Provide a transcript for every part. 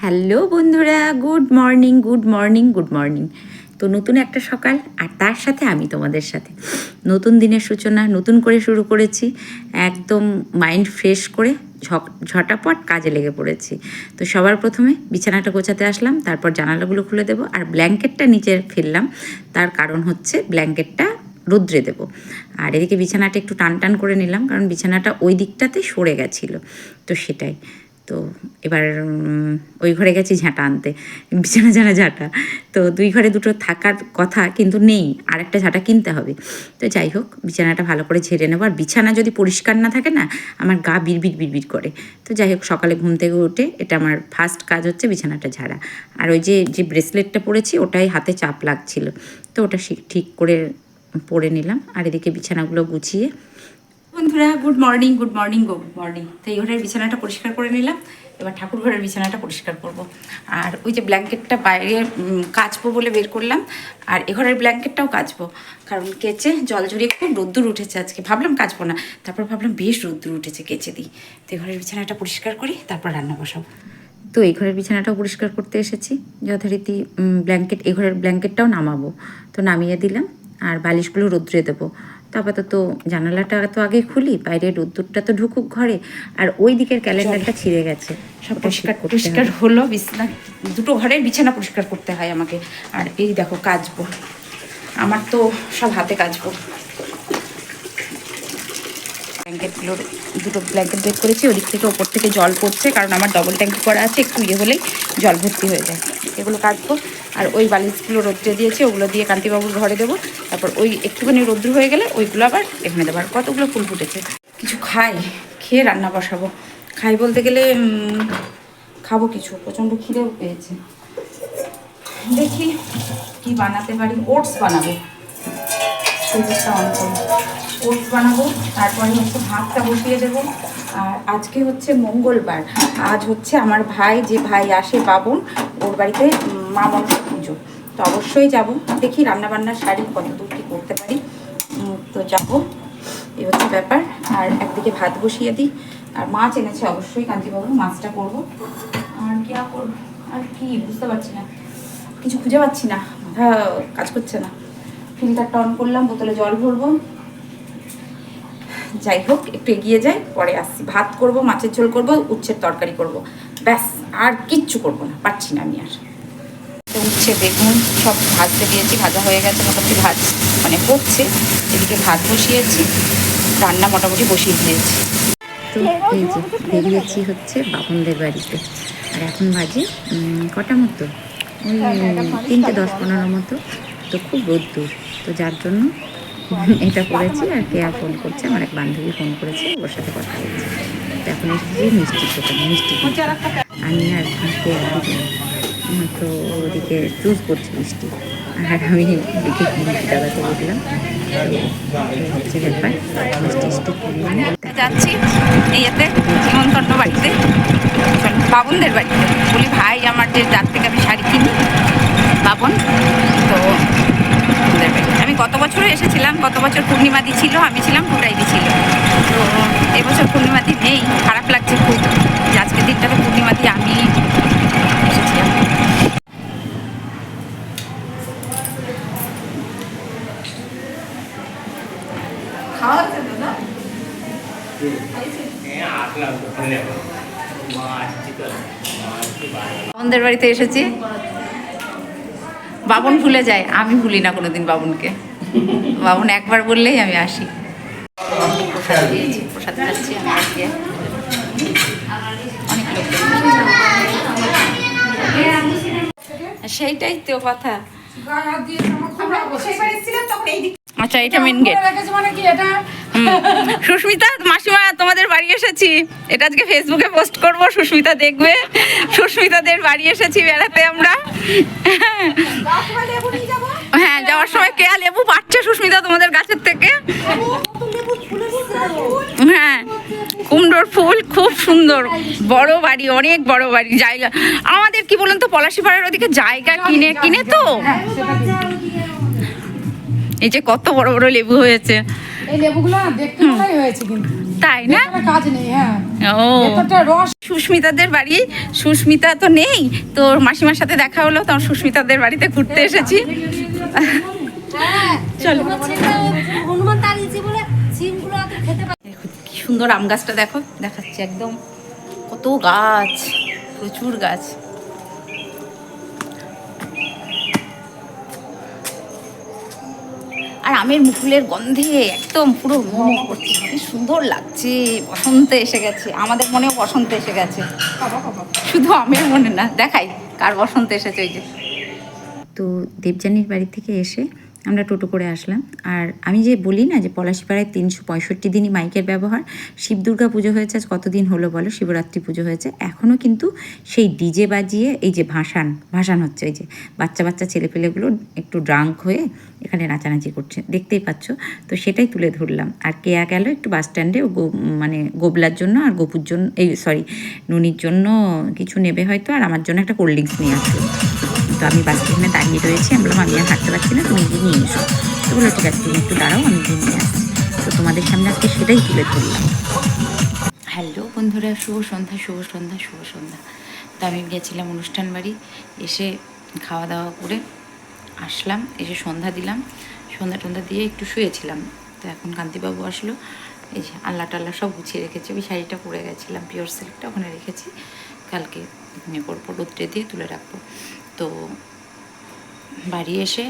Hello বন্ধুরা, good morning good morning good morning. তো নতুন একটা সকাল, আর তার সাথে আমি তোমাদের সাথে। নতুন দিনের সূচনা, নতুন করে শুরু করেছি, একদম মাইন্ড ফ্রেশ করে ঝটাপট কাজে লেগে পড়েছি। তো সবার প্রথমে বিছানাটা গোছাতে আসলাম, তারপর জানালাগুলো খুলে দেবো, আর ব্ল্যাঙ্কেটটা নিচে ফেললাম। তার কারণ হচ্ছে ব্ল্যাঙ্কেটটা রোদ্রে দেব। আর এদিকে বিছানাটা একটু টান টান করে নিলাম, কারণ বিছানাটা ওই দিকটাতে সরে গেছিল। তো সেটাই। তো এবার ওই ঘরে গেছি ঝাঁটা আনতে, বিছানা ঝাড়া ঝাঁটা। তো দুই ঘরে দুটো থাকার কথা কিন্তু নেই আরেকটা ঝাঁটা কিনতে হবে। তো যাই হোক, বিছানাটা ভালো করে ঝেড়ে নেব। আর বিছানা যদি পরিষ্কার না থাকে না, আমার গা বিড়বিড় বিড়বিড় করে। তো যাই হোক, সকালে ঘুম থেকে উঠে এটা আমার ফার্স্ট কাজ হচ্ছে বিছানাটা ঝাড়া। আর ওই যে যে ব্রেসলেটটা পরেছি, ওটাই হাতে চাপ লাগছিল। তো ওটা ঠিক করে পরে নিলাম। আর এদিকে বিছানাগুলো গুছিয়ে বন্ধুরা good morning good morning good morning তো এই ঘরের বিছানাটা পরিষ্কার করে নিলাম। এবার ঠাকুর ঘরের বিছানাটা পরিষ্কার করব। আর ওই যে ব্ল্যাঙ্কেটটা বাইরে কাচবো বলে বের করলাম। আর এ ঘরের ব্ল্যাঙ্কেটটাও কাচবো। কারণ কেচে জল জড়িয়ে খুব রোদ্দুর উঠেছে আজকে। ভাবলাম কাচবো না। তারপর ভাবলাম বেশ রোদ্দুর উঠেছে, কেচে দিই। তো এই ঘরের বিছানাটা পরিষ্কার করি, তারপর রান্না বসাবো। তো এই ঘরের বিছানাটাও পরিষ্কার করতে এসেছি। যথারীতি ব্ল্যাঙ্কেট, এ ঘরের ব্ল্যাঙ্কেটটাও নামাবো। তো নামিয়ে দিলাম। আর বালিশগুলো রোদ্রে দেবো। আপাতত জানালাটা তো আগে খুলি বাইরে রোদ্দুরটা তো ঢুকুক ঘরে আর ওই দিকের ক্যালেন্ডারটা ছিঁড়ে গেছে। সব পরিষ্কার পরিষ্কার হলো বিছানা দুটো ঘরের বিছানা পরিষ্কার করতে হয় আমাকে। আর এই দেখো কাজ আমার তো সব হাতে কাচবো। ব্ল্যাঙ্কেটগুলোর দুটো ব্ল্যাঙ্কেট বের করেছি, ওদিক থেকে ওপর থেকে জল পড়ছে, কারণ আমার ডবল ট্যাঙ্কি করা আছে, একটু ইয়ে হলেই জল ভর্তি হয়ে যায়। এগুলো কাটবো। আর ওই বালিশগুলো রোদ্রে দিয়েছি, ওগুলো দিয়ে কান্তিবাবুর ঘরে দেবো। তারপর ওই একটুখানি রোদ্র হয়ে গেলে ওইগুলো আবার এখানে দেবো। আর কতগুলো ফুল ফুটেছে? কিছু খাই, খেয়ে রান্না বসাবো। খাই বলতে গেলে খাব কিছু, প্রচণ্ড খিদেও পেয়েছে। দেখি কি বানাতে পারি। ওটস বানাবো। সুইচটা অন করব ওটস বানাবো, তারপরে হচ্ছে ভাতটা বসিয়ে দেবো। আর আজকে হচ্ছে মঙ্গলবার, আজ হচ্ছে আমার ভাই, যে ভাই আসে বাবন, ওর বাড়িতে মা মনসা পুজো। তো অবশ্যই যাব। দেখি রান্নাবান্নার শাড়ি কত দূর কী করতে পারি। তো যাব। এই হচ্ছে ব্যাপার। আর একদিকে ভাত বসিয়ে দিই। আর মাছ এনেছে অবশ্যই কান্তিবাবু, মাছটা করব। আর কি করব? আর কি, বুঝতে পারছি না। কিছু খুঁজে পাচ্ছি না, মাথা কাজ করছে না। ফিল্টারটা অন করলাম, বোতলে জল ভরবো। যাই হোক একটু এগিয়ে যাই পরে আসছি। ভাত করব মাছের ঝোল করব উচ্ছের তরকারি করব। ব্যাস আর কিচ্ছু করব না পারছি না আমি আর। তো উচ্ছে বেগুন সব ভাজতে দিয়েছি ভাজা হয়ে গেছে মোটামুটি ভাজ মানে হচ্ছে। এদিকে ভাত বসিয়েছি রান্না মোটামুটি বসিয়ে দিয়েছি। তো এই যে বেরিয়েছি হচ্ছে বাপনদের বাড়িতে। আর এখন বাজে উম, কটা মতো? ওই তিনটে দশ পনেরো মতো। তো খুব রোদ্দুর। তো যার জন্য এটা করেছি আর কেয়া ফোন করছে? আমার এক বান্ধবী ফোন করেছে, ওর সাথে কথা বলছে এখন এসেছি মিষ্টির দোকানে, মিষ্টি আমি আর কেয়া। তো ওদিকে চুজ করছি মিষ্টি। আর আমি এদিকে মিষ্টি তো এই হচ্ছে ব্যাপার, মিষ্টি কিনলাম যাচ্ছি ইয়েতে, নিমন্ত্রণ বাড়িতে। বাবনদের বাড়িতে। বলি, ভাই, আমার যে যার থেকে আমি শাড়ি কিনি, বাবন। তো গত বছরও এসেছিলাম গত বছর পূর্ণিমাদি ছিল আমি ছিলাম ফুটাইদি ছিল। তো এবছর পূর্ণিমাদি নেই খারাপ লাগছে খুব। যে আজকের দিনটাতে পূর্ণিমাদি আমি এসেছিলাম বাবনদের বাড়িতে এসেছি। বাবন ভুলে যায়। আমি ভুলি না কোনোদিন বাবনকে। বাবন একবার বললেই আমি আসি। প্রসাদ দিয়েছি প্রসাদ খাচ্ছি আমি অনেক লোক সেইটাই তো কথা আচ্ছা এটা মেন গেট সুস্মিতা, মাসিমা, তোমাদের বাড়ি এসেছি। এটা আজকে ফেসবুকে পোস্ট করব, সুস্মিতা দেখবে। সুস্মিতাদের বাড়ি এসেছি বেড়াতে আমরা। হ্যাঁ যাওয়ার সময় কেয়া লেবু পাচ্ছে সুস্মিতা তোমাদের গাছের থেকে? হ্যাঁ কুমড়োর ফুল খুব সুন্দর। বড় বাড়ি, অনেক বড় বাড়ি, জায়গা। আমাদের কি বলুন তো পলাশিপাড়ার ওদিকে জায়গা কিনে কিনে তো? এই যে কত বড় বড় লেবু হয়েছে। এই লেবুগুলো দেখতে ভালোই হয়েছে কিন্তু। তাই না? এখানে কাজ নেই হ্যাঁ। ও। সুস্মিতাদের বাড়ি সুস্মিতা তো নেই। তোর মাসিমার সাথে দেখা হলো তখন সুস্মিতাদের বাড়িতে ঘুরতে এসেছি। চলো। খেতে পারে দেখো কি সুন্দর আম গাছটা দেখো দেখাচ্ছে একদম। কত গাছ প্রচুর গাছ। আর আমের মুকুলের গন্ধে একদম পুরো মোমো করছে কি সুন্দর লাগছে। বসন্ত এসে গেছে। আমাদের মনেও বসন্ত এসে গেছে। শুধু আমের মনে না, দেখাই কার বসন্ত এসেছে ওই যে। তো দেবযানীর বাড়ি থেকে এসে আমরা টোটো করে আসলাম। আর আমি যে বলি না যে পলাশিপাড়ায় তিনশো পঁয়ষট্টি দিনই মাইকের ব্যবহার, শিব দুর্গা পুজো হয়েছে, আজ কতদিন হলো বলো? শিবরাত্রি পুজো হয়েছে। এখনও কিন্তু সেই ডিজে বাজিয়ে এই যে ভাসান ভাসান হচ্ছে এই যে বাচ্চা বাচ্চা ছেলেপেলেগুলো একটু ড্রাঙ্ক হয়ে এখানে নাচানাচি করছে। দেখতেই পাচ্ছ? তো সেটাই তুলে ধরলাম। আর কেয়া গেল একটু বাস স্ট্যান্ডে গো- মানে গোবলার জন্য আর গোপুর জন্য, এই সরি নুনির জন্য কিছু নেবে হয়তো, আর আমার জন্য একটা কোল্ড ড্রিঙ্কস নিয়ে আসবে। তো আমি বাস স্ট্যান্ডে দাঁড়িয়ে রয়েছি। আমি বললাম, আমি আর হাঁটতে পারছি না, তুমি নিয়ে এসো ঠিক আছে একটু দাঁড়াও, আমি গিয়ে আসছি। তো তোমাদের সামনে আজকে সেটাই তুলে ধরলাম। হ্যালো বন্ধুরা, শুভ সন্ধ্যা শুভ সন্ধ্যা শুভ সন্ধ্যা। তো আমি গেছিলাম অনুষ্ঠান বাড়ি, এসে খাওয়া দাওয়া করে আসলাম, এসে সন্ধ্যা দিলাম। সন্ধ্যা টন্ধ্যা দিয়ে একটু শুয়েছিলাম। তো এখন কান্তিবাবু আসলো, এই যে আল্লাহ টাল্লা সব গুছিয়ে রেখেছি। ওই শাড়িটা পরে গেছিলাম, পিওর সিল্কটা ওখানে রেখেছি। কালকে নিয়ে করব, রোদ্রে দিয়ে তুলে রাখব। তো বাড়ি এসে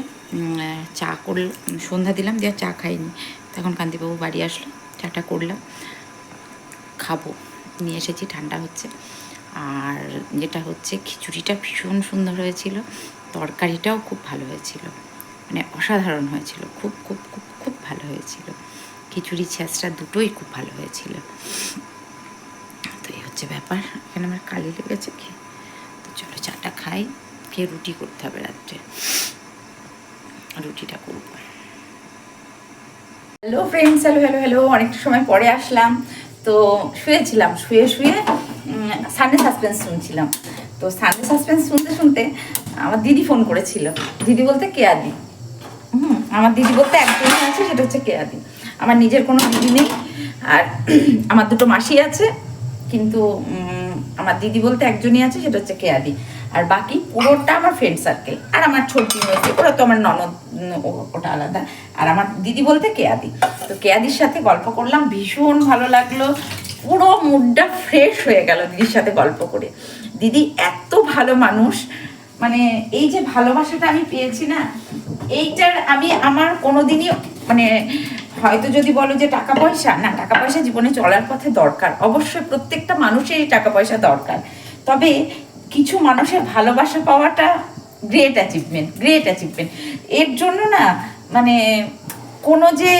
চা করল, সন্ধ্যা দিলাম দিয়ে চা খাইনি। তখন কান্তিবাবু বাড়ি আসলো, চাটা করলাম, খাব, নিয়ে এসেছি, ঠান্ডা হচ্ছে। আর যেটা হচ্ছে, খিচুড়িটা ভীষণ সুন্দর হয়েছিল, তরকারিটাও খুব ভালো হয়েছিল মানে অসাধারণ হয়েছিল, খুব খুব খুব খুব ভালো হয়েছিল। খিচুড়ি ছ্যাঁচটা দুটোই খুব ভালো হয়েছিল। তো এই হচ্ছে ব্যাপার, এখানে আমার কালি লেগেছে কি তো চলো চাটা খাই। খেয়ে রুটি করতে হবে রাত্রে। রুটিটা করব। Hello friends hello hello hello অনেকটা সময় পরে আসলাম। তো শুয়েছিলাম, শুয়ে শুয়ে সানডে সাসপেন্স শুনছিলাম। তো সানডে সাসপেন্স শুনতে শুনতে আমার দিদি ফোন করেছিল। দিদি বলতে কেয়াদি। হুম, আমার দিদি বলতে একজনই আছে, সেটা হচ্ছে কেয়াদি। আমার নিজের কোনো দিদি নেই, আর আমার দুটো মাসি আছে, কিন্তু আমার দিদি বলতে একজনই আছে, সেটা হচ্ছে কেয়াদি। আর বাকি পুরোটা আমার ফ্রেন্ড সার্কেল আর আমার ছোট মেয়েছে ওরা তো আমার ননদ ওটা আলাদা। আর আমার দিদি বলতে কেয়াদি। তো কেয়াদির সাথে গল্প করলাম, ভীষণ ভালো লাগল, পুরো মুডটা ফ্রেশ হয়ে গেল দিদির সাথে গল্প করে। দিদি এত ভালো মানুষ মানে এই যে ভালোবাসাটা আমি পেয়েছি না, এইটার আমি আমার কোনোদিনই মানে হয়তো যদি বলো যে টাকা পয়সা, না, টাকা পয়সা জীবনে চলার পথে দরকার। অবশ্যই প্রত্যেকটা মানুষেরই টাকা পয়সা দরকার। তবে কিছু মানুষের ভালোবাসা পাওয়াটা গ্রেট অ্যাচিভমেন্ট গ্রেট অ্যাচিভমেন্ট এর জন্য না মানে কোনো যে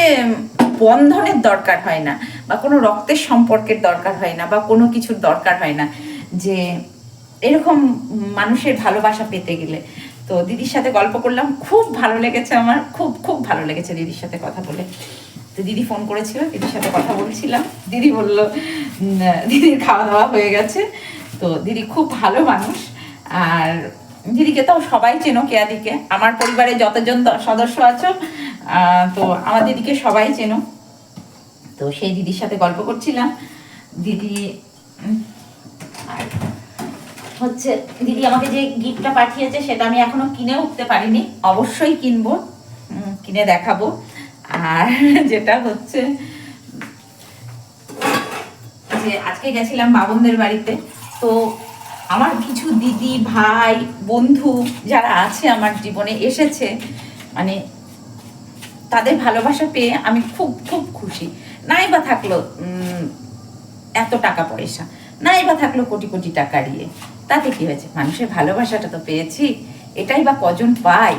বন্ধনের দরকার হয় না, বা কোনো রক্তের সম্পর্কের দরকার হয় না, বা কোনো কিছুর দরকার হয় না, যে এরকম মানুষের ভালোবাসা পেতে গেলে। তো দিদির সাথে গল্প করলাম, খুব ভালো লেগেছে আমার, খুব খুব ভালো লেগেছে দিদির সাথে কথা বলে। তো দিদি ফোন করেছিল, দিদির সাথে কথা বলছিলাম। দিদি বলল দিদির খাওয়া দাওয়া হয়ে গেছে। তো দিদি খুব ভালো মানুষ। আর দিদিকে তো সবাই চেনো, কেয়াদিকে। আমার পরিবারে যতজন সদস্য আছো তো আমার দিদিকে সবাই চেনো। তো সেই দিদির সাথে গল্প করছিলাম। দিদি হচ্ছে দিদি আমাকে যে গিফটটা পাঠিয়েছে, সেটা আমি এখনও কিনে উঠতে পারিনি। অবশ্যই কিনবো কিনে দেখাবো। আর যেটা হচ্ছে যে আজকে গেছিলাম বাবনদের বাড়িতে। তো আমার কিছু দিদি, ভাই, বন্ধু যারা আছে আমার জীবনে এসেছে মানে তাদের ভালোবাসা পেয়ে আমি খুব খুব খুশি। নাই বা থাকল এত টাকা পয়সা, নাই বা থাকল কোটি কোটি টাকা দিয়ে। তাতে কি হয়েছে? মানুষের ভালোবাসাটা তো পেয়েছি, এটাই বা কজন পায়?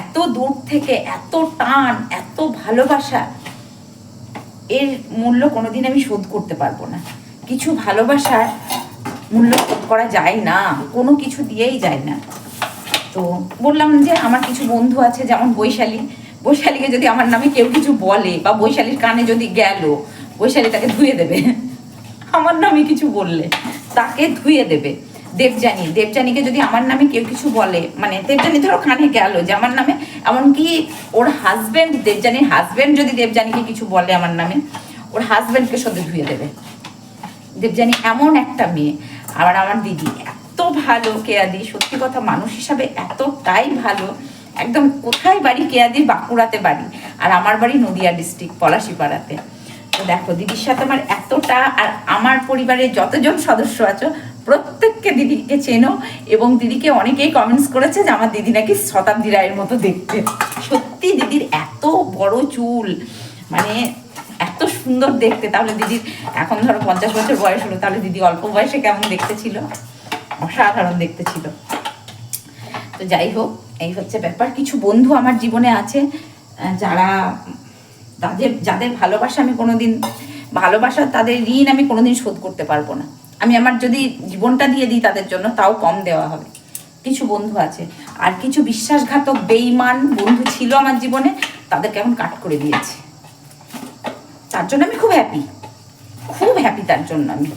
এত দূর থেকে এত টান, এত ভালোবাসা, এর মূল্য কোনোদিন আমি শোধ করতে পারব না। কিছু ভালোবাসার মূল্য করা যায় না, কোনো কিছু দিয়েই যায় না। তো বললাম যে আমার কিছু বন্ধু আছে, যেমন বৈশালী। বৈশালীকে যদি আমার নামে কেউ কিছু বলে বা বৈশালীর কানে যদি গেল, বৈশালী তাকে ধুয়ে দেবে। আমার নামে কিছু বললে, তাকে ধুয়ে দেবে। দেবযানী, দেবযানীকে যদি আমার নামে কেউ কিছু বলে মানে দেবযানী ধরো কানে গেল যে আমার নামে, এমনকি ওর হাজবেন্ড দেবযানীর হাজবেন্ড যদি দেবযানীকে কিছু বলে আমার নামে, ওর হাজব্যান্ডকে সাথে ধুয়ে দেবে। দেবজানি এমন একটা মেয়ে আবার আমার দিদি। এত ভালো কেয়াদি, সত্যি কথা মানুষ হিসাবে এতটাই ভালো। একদম কোথায় বাড়ি কেয়াদির বাঁকুড়াতে বাড়ি। আর আমার বাড়ি নদিয়া ডিস্ট্রিক্ট পলাশিপাড়াতে। তো দেখো, দিদির সাথে আমার এতটা আর আমার পরিবারের যতজন সদস্য আছো, প্রত্যেককে দিদিকে চেনো এবং দিদিকে অনেকেই কমেন্টস করেছে যে আমার দিদি নাকি শতাব্দী রায়ের মতো দেখতে। সত্যি দিদির এত বড় চুল। মানে এত সুন্দর দেখতে। তাহলে দিদির এখন ধরো পঞ্চাশ বছর বয়স হলো, তাহলে দিদি অল্প বয়সে কেমন দেখতে ছিল? অসাধারণ দেখতে ছিল। তো যাই হোক, এই হচ্ছে ব্যাপার। কিছু বন্ধু আমার জীবনে আছে যারা তাদের, যাদের ভালোবাসা আমি কোনোদিন, ভালোবাসা তাদের ঋণ আমি কোনোদিন শোধ করতে পারব না। আমি আমার যদি জীবনটা দিয়ে দিই তাদের জন্য, তাও কম দেওয়া হবে। কিছু বন্ধু আছে। আর কিছু বিশ্বাসঘাতক বেইমান বন্ধু ছিল আমার জীবনে, তাদেরকে এখন কাট করে দিয়েছে। তার জন্য আমি খুব হ্যাপি খুব হ্যাপি তার জন্য আমি।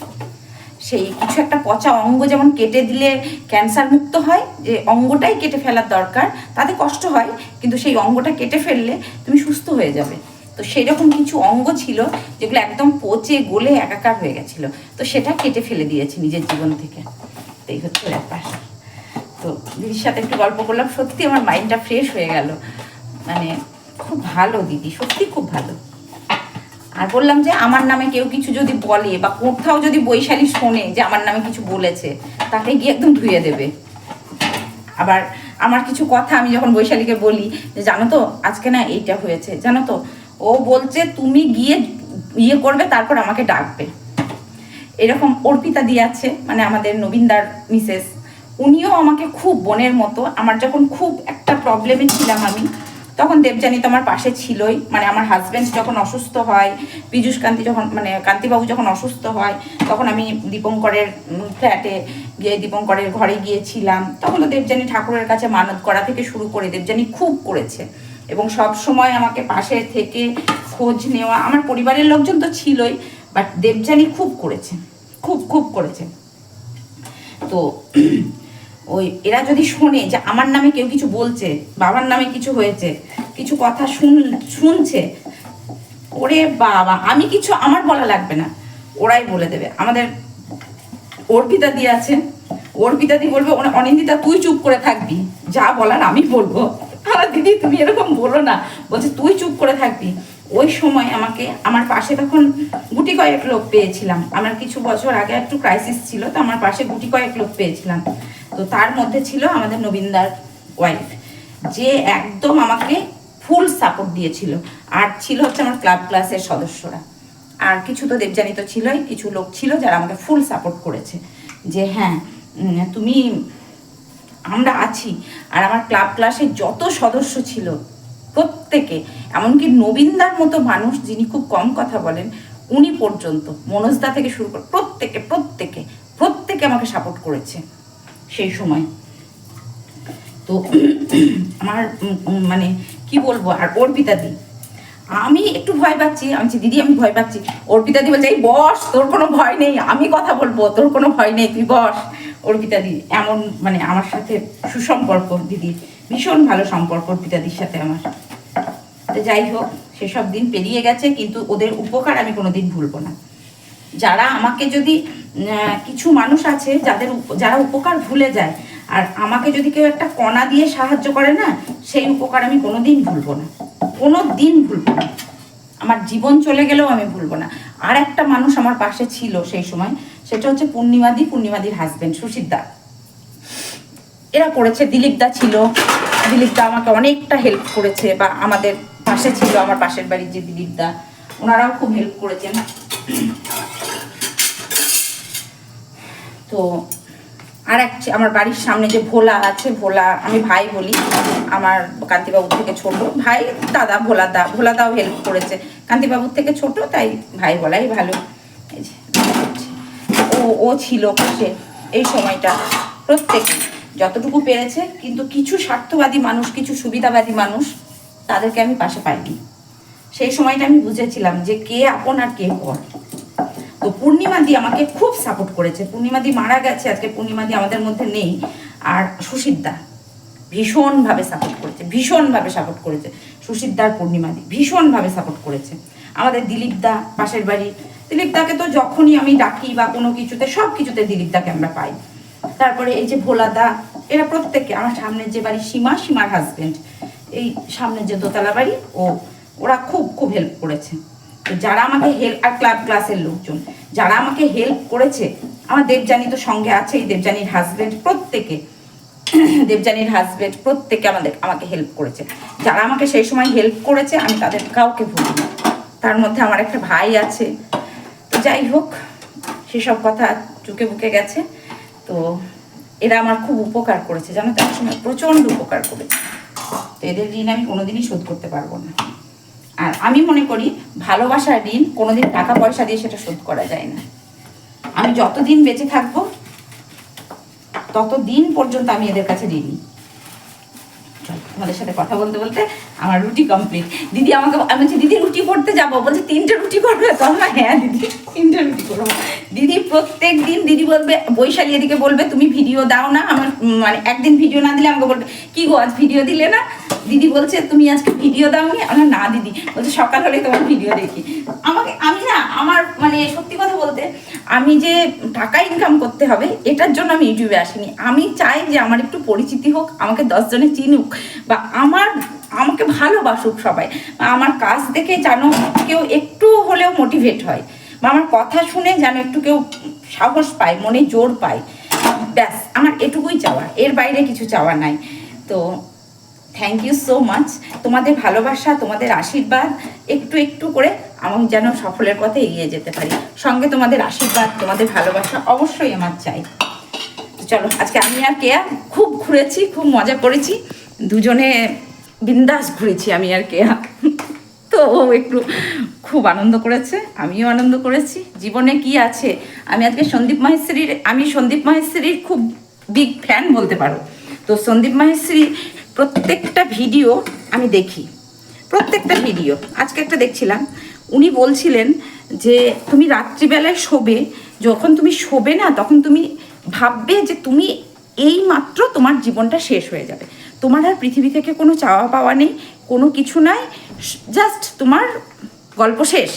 সেই কিছু একটা পচা অঙ্গ যেমন কেটে দিলে ক্যান্সার মুক্ত হয়, যে অঙ্গটাই কেটে ফেলার দরকার, তাতে কষ্ট হয়, কিন্তু সেই অঙ্গটা কেটে ফেললে তুমি সুস্থ হয়ে যাবে। তো সেই রকম কিছু অঙ্গ ছিল যেগুলো একদম পচে গলে একাকার হয়ে গেছিল। তো সেটা কেটে ফেলে দিয়েছি নিজের জীবন থেকে। তো এই হচ্ছে ব্যাপার। তো দিদির সাথে একটু গল্প করলাম। সত্যি আমার মাইন্ডটা ফ্রেশ হয়ে গেল। মানে খুব ভালো দিদি, সত্যি খুব ভালো। আর বললাম যে আমার নামে কেউ কিছু যদি বলে বা কোথাও যদি বৈশালী শোনে যে আমার নামে কিছু বলেছে, তাকে গিয়ে একদম ধুয়ে দেবে। আবার আমার কিছু কথা আমি যখন বৈশালীকে বলি যে, জানো তো, আজকে না এইটা হয়েছে, জানো তো, ও বলছে তুমি গিয়ে ইয়ে করবে, তারপর আমাকে ডাকবে। এরকম অর্পিতা দিয়ে আছে মানে আমাদের নবীনদার মিসেস। উনিও আমাকে খুব বোনের মতো, আমার যখন খুব একটা প্রবলেমে ছিলাম আমি তখন দেবজানি তো আমার পাশে ছিলই। মানে আমার হাজব্যান্ড যখন অসুস্থ হয়, পীযুষ কান্তি যখন মানে কান্তিবাবু যখন অসুস্থ হয়, তখন আমি দীপঙ্করের ফ্ল্যাটে গিয়ে দীপঙ্করের ঘরে গিয়েছিলাম। তখন তো দেবজানি ঠাকুরের কাছে মানত করা থেকে শুরু করে দেবজানি খুব করেছে। এবং সব সময় আমাকে পাশে থেকে খোঁজ নেওয়া, আমার পরিবারের লোকজন তো ছিলই বাট দেবজানি খুব করেছে। খুব খুব করেছে। তো ওই, এরা যদি শোনে যে আমার নামে কেউ কিছু বলছে, বাবার নামে কিছু হয়েছে, কিছু কথা শুন, শুনছে, ওরে বাবা, আমি কিছু, আমার বলা লাগবে না। ওরাই বলে দেবে। আমাদের অর্পিতা দি আছে। অর্পিতা দি বলবে "অন- অনিন্দিতা, তুই চুপ করে থাকবি। যা বলার আমি বলব। আর দিদি, তুমি এরকম বলো না। বলছে, তুই চুপ করে থাকবি। ওই সময় আমাকে, আমার পাশে তখন গুটি কয়েক লোক পেয়েছিলাম। আমার কিছু বছর আগে একটু ক্রাইসিস ছিল, তো আমার পাশে গুটি কয়েক লোক পেয়েছিলাম। তো তার মধ্যে ছিল আমাদের নবীনদার ওয়াইফ যে একদম আমাকে ফুল সাপোর্ট দিয়েছিল। আর ছিল হচ্ছে আমার ক্লাব ক্লাসের সদস্যরা। আর কিছু তো দেবজানি তো ছিলই, কিছু লোক ছিল যারা আমাকে ফুল সাপোর্ট করেছে। যে হ্যাঁ তুমি, আমরা আছি। আর আমার ক্লাব ক্লাসে যত সদস্য ছিল প্রত্যেকে, এমনকি নবীনদার মতো মানুষ যিনি খুব কম কথা বলেন, উনি পর্যন্ত মনোজদা থেকে শুরু করে প্রত্যেকে প্রত্যেকে প্রত্যেকে আমাকে সাপোর্ট করেছে সেই সময়। তো আমার মানে কি বলব, আর অর্পিতা দি, আমি একটু ভয় পাচ্ছি, আমি দিদি, আমি ভয় পাচ্ছি। অর্পিতা দি বলছে, এই বস, তোর কোনো ভয় নেই, আমি কথা বলব, তোর কোনো ভয় নেই, তুই বস। অর্পিতা দি, এমন মানে আমার সাথে সুসম্পর্ক, দিদি। ভীষণ ভালো সম্পর্ক অর্পিতাদির সাথে আমার। তো যাই হোক, সেসব দিন পেরিয়ে গেছে, কিন্তু ওদের উপকার আমি কোনোদিন ভুলবো না। যারা আমাকে যদি কিছু মানুষ আছে যাদের যারা উপকার ভুলে যায়, আর আমাকে যদি কেউ একটা কণা দিয়ে সাহায্য করে না, সেই উপকার আমি কোনোদিন ভুলবো না। কোনো দিন ভুলবো না। আমার জীবন চলে গেলেও আমি ভুলবো না। আর একটা মানুষ আমার পাশে ছিল সেই সময়, সেটা হচ্ছে পূর্ণিমাদি, পূর্ণিমাদির হাজবেন্ড সুশীত দা। এরা করেছে, দিলীপ দা ছিল। দিলীপ দা আমাকে অনেকটা হেল্প করেছে, বা আমাদের পাশে ছিল আমার পাশের বাড়ির যে দিলীপ দা ওনারাও খুব হেল্প করেছেন। তো আর এক আমার বাড়ির সামনে যে ভোলা আছে, ভোলা আমি ভাই বলি, আমার কান্তিবাবুর থেকে ছোট। ভাই, দাদা ভোলা দা ভোলা দাও হেল্প করেছে। কান্তিবাবুর থেকে ছোট, তাই ভাই বলাই ভালো। ও ও ছিল পাশে এই সময়টা প্রত্যেকে যতটুকু পেরেছে, কিন্তু কিছু স্বার্থবাদী মানুষ, কিছু সুবিধাবাদী মানুষ তাদেরকে আমি পাশে পাইনি। সেই সময়টা আমি বুঝেছিলাম যে কে আপন আর কে পর। তো পূর্ণিমাদি আমাকে খুব সাপোর্ট করেছে। পূর্ণিমাদি মারা গেছে, আজকে পূর্ণিমাদি আমাদের মধ্যে নেই। আর সুশীতদা ভীষণভাবে সাপোর্ট করেছে, ভীষণভাবে সাপোর্ট করেছে। সুশীতদার পূর্ণিমাদি ভীষণভাবে সাপোর্ট করেছে। আমাদের দিলীপ দা, পাশের বাড়ি। দিলীপ দাকে তো যখনই আমি ডাকি বা কোনো কিছুতে সব কিছুতে দিলীপ দাকে আমরা পাই। তারপরে এই যে ভোলাদা, এরা প্রত্যেকে আমার সামনের যে বাড়ি সীমা, সীমার হাজবেন্ড এই সামনের যে দোতলা বাড়ি, ও, ওরা খুব খুব হেল্প করেছে। তো যারা আমাকে হেল্প আর ক্লাব ক্লাসের লোকজন, যারা আমাকে হেল্প করেছে, আমার দেবযানী তো সঙ্গে আছে, এই দেবযানীর হাজবেন্ড প্রত্যেকে, দেবযানীর হাজবেন্ড প্রত্যেকে আমাদের, আমাকে হেল্প করেছে। যারা আমাকে সেই সময় হেল্প করেছে, আমি তাদের কাউকে ভুলি না। তার মধ্যে আমার একটা ভাই আছে। তো যাই হোক, সেসব কথা চুকে বুকে গেছে। তো এরা আমার খুব উপকার করেছে। জানো তো সময় প্রচণ্ড উপকার করেছে। তো এদের ঋণ আমি কোনোদিনই শোধ করতে পারব না। আর আমি মনে করি, ভালোবাসার ঋণ কোনোদিন টাকা পয়সা দিয়ে সেটা শোধ করা যায় না। আমি যতদিন বেঁচে থাকব, ততদিন পর্যন্ত আমি এদের কাছে ঋণী। তোমাদের সাথে কথা বলতে বলতে আমার রুটি কমপ্লিট দিদি আমাকে আমি বলছি, দিদি, রুটি করতে যাব। বলছে, তিনটে রুটি করবে? তো আমরা হ্যাঁ দিদি, তিনটে রুটি করব। দিদি প্রত্যেক দিন, দিদি বলবে, বৈশালী এদিকে বলবে, তুমি ভিডিও দাও না, আমার মানে একদিন ভিডিও না দিলে আমাকে বলবে, কি গো, আজ ভিডিও দিলে না? দিদি বলছে, তুমি আজকে ভিডিও দাওনি? আমরা, না, দিদি। বলছে, সকাল হলে তোমার ভিডিও দেখি। আমাকে, আমি না, আমার মানে সত্যি কথা বলতে আমি যে টাকা ইনকাম করতে হবে, এটার জন্য আমি ইউটিউবে আসিনি। আমি চাই যে আমার একটু পরিচিতি হোক, আমাকে দশজনে চিনুক, বা আমার, আমাকে ভালোবাসুক সবাই আমার কাজ দেখে যেন কেউ একটু হলেও মোটিভেট হয়, বা আমার কথা শুনে যেন একটু কেউ সাহস পায়, মনে জোর পায়। ব্যাস, আমার এটুকুই চাওয়া, এর বাইরে কিছু চাওয়া নাই। তো থ্যাংক ইউ সো মাচ তোমাদের ভালোবাসা, তোমাদের আশীর্বাদ, একটু একটু করে আমি যেন সফলের পথে এগিয়ে যেতে পারি। সঙ্গে তোমাদের আশীর্বাদ, তোমাদের ভালোবাসা অবশ্যই আমার চাই। চলো, আজকে আমি আর কেয়া খুব ঘুরেছি, খুব মজা করেছি। দুজনে বিন্দাস ঘুরেছি আমি আর কেয়া। তো একটু খুব আনন্দ করেছে, আমিও আনন্দ করেছি। জীবনে কি আছে? আমি আজকে সন্দীপ মাহেশ্রীর, আমি সন্দীপ মাহেশ্রীর খুব বিগ ফ্যান বলতে পারো। তো সন্দীপ মাহেশ্রী প্রত্যেকটা ভিডিও আমি দেখি। প্রত্যেকটা ভিডিও। আজকে একটা দেখছিলাম। উনি বলছিলেন যে, তুমি রাত্রিবেলায় শোবে। যখন তুমি শোবে না, তখন তুমি ভাববে যে তুমি এই মাত্র তোমার জীবনটা শেষ হয়ে যাবে। তোমার আর পৃথিবী থেকে কোনো চাওয়া পাওয়া নেই, কোনো কিছু নাই জাস্ট তোমার গল্প শেষ।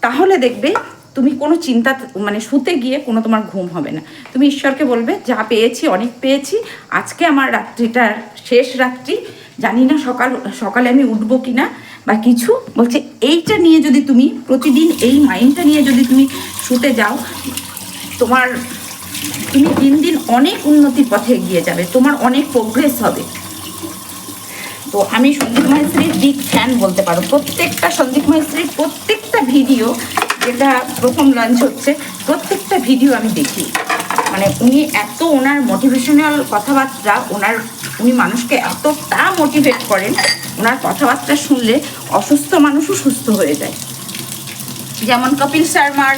তাহলে দেখবে তুমি কোনো চিন্তা মানে শুতে গিয়ে কোনো তোমার ঘুম হবে না। তুমি ঈশ্বরকে বলবে, যা পেয়েছি, অনেক পেয়েছি। আজকে আমার রাত্রিটার শেষ রাত্রি। জানি না সকাল, সকালে আমি উঠবো কি না বা কিছু। বলছে, এইটা নিয়ে যদি তুমি প্রতিদিন এই মাইন্ডটা নিয়ে যদি তুমি শুতে যাও, তোমার, তুমি দিন দিন অনেক উন্নতির পথে এগিয়ে যাবে। তোমার অনেক প্রোগ্রেস হবে। তো আমি সন্দীপ মাহেশ্রীর বিগ ফ্যান বলতে পারো। প্রত্যেকটা সন্দীপ মাহেশ্রীর প্রত্যেকটা ভিডিও যেটা প্রথম লঞ্চ হচ্ছে। প্রত্যেকটা ভিডিও আমি দেখি। মানে উনি এত ওনার মোটিভেশনাল কথাবার্তা, ওনার, উনি মানুষকে এতটা মোটিভেট করেন, ওনার কথাবার্তা শুনলে অসুস্থ মানুষও সুস্থ হয়ে যায়। যেমন কপিল শর্মার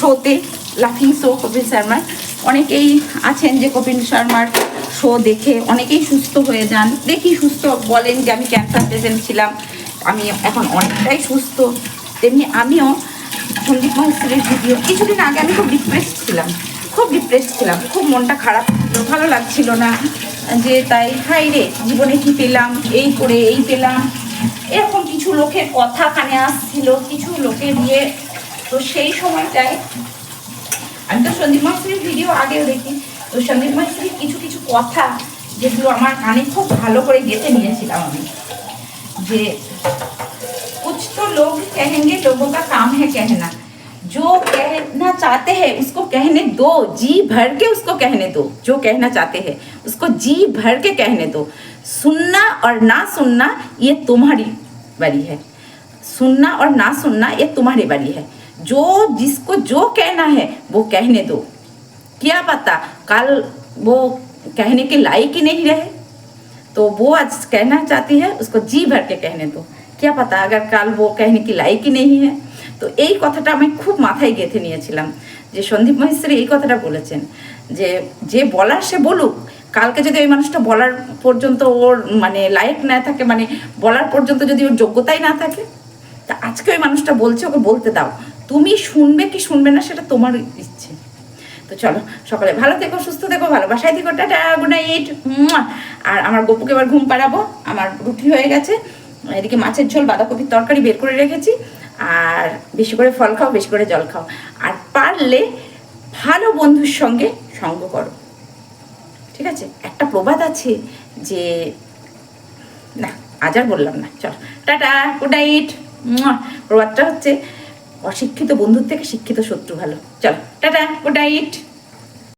শোতে লাফিং শো কপিল শর্মার, অনেকেই আছেন যে কপিল শর্মার শো দেখে অনেকেই সুস্থ হয়ে যান। দেখি সুস্থ, বলেন যে আমি ক্যান্সার পেশেন্ট ছিলাম, আমি এখন অনেকটাই সুস্থ। তেমনি আমিও সন্দীপ মহেশ্বরের ভিডিও কিছুদিন আগে আমি খুব ডিপ্রেসড ছিলাম। খুব ডিপ্রেসড ছিলাম। খুব মনটা খারাপ ভালো লাগছিল না যে তাই হাই রে, জীবনে কি পেলাম? এই করে, এই পেলাম। এরকম কিছু লোকের কথা কানে আসছিল, কিছু লোকের ইয়ে। তো সেই সময়টায় আমি তো সন্দীপ মাস্ত্রীর ভিডিও আগেও দেখি। তো সন্দীপ মাস্ত্রীর কিছু কিছু কথা যেগুলো আমার কানে খুব ভালো করে গেঁথে নিয়েছিলাম আমি। যে कुछ तो लोग कहेंगे, लोगों का काम है कहना। जो कहना चाहते हैं, उसको कहने दो। जी भर के उसको कहने दो। जो कहना चाहते हैं, उसको जी भर के कहने दो। सुनना और ना सुनना, ये तुम्हारी बारी है। सुनना और ना सुनना, ये तुम्हारी बारी है। जो जिसको जो कहना है, वो कहने दो। क्या पता कल वो कहने के लायक ही नहीं रहे। तो वो आज कहना चाहती है, उसको जी भर के कहने दो। क्या पता अगर কাল वो कहने की लायक ही नहीं है তো এই কথাটা আমি খুব মাথায় গেঁথে নিয়েছিলাম যে সন্দীপ মহেশ্বরী এই কথাটা বলেছেন যে যে বলার সে বলুক কালকে যদি ওই মানুষটা বলার পর্যন্ত ওর মানে লায়ক না থাকে মানে বলার পর্যন্ত যদি ওর যোগ্যতাই না থাকে তা আজকে ওই মানুষটা বলছে ওকে বলতে দাও তুমি শুনবে কি শুনবে না সেটা তোমার ইচ্ছে তো চলো সকালে ভালো থেকো সুস্থ থেকো ভালোবাসায় থেকো টাটা গুড নাইট আর আমার গপুকে এবার ঘুম পাড়াবো আমার রুটি হয়ে গেছে এদিকে মাছের ঝোল, বাঁধাকপির তরকারি বের করে রেখেছি। আর বেশি করে ফল খাও, বেশি করে জল খাও। আর পারলে ভালো বন্ধুর সঙ্গে সঙ্গ করো। ঠিক আছে? একটা প্রবাদ আছে যে, না, আজ আর বললাম না। চল। টাটা গুড নাইট প্রবাদটা হচ্ছে, অশিক্ষিত বন্ধুর থেকে শিক্ষিত শত্রু ভালো। চল। Tata good night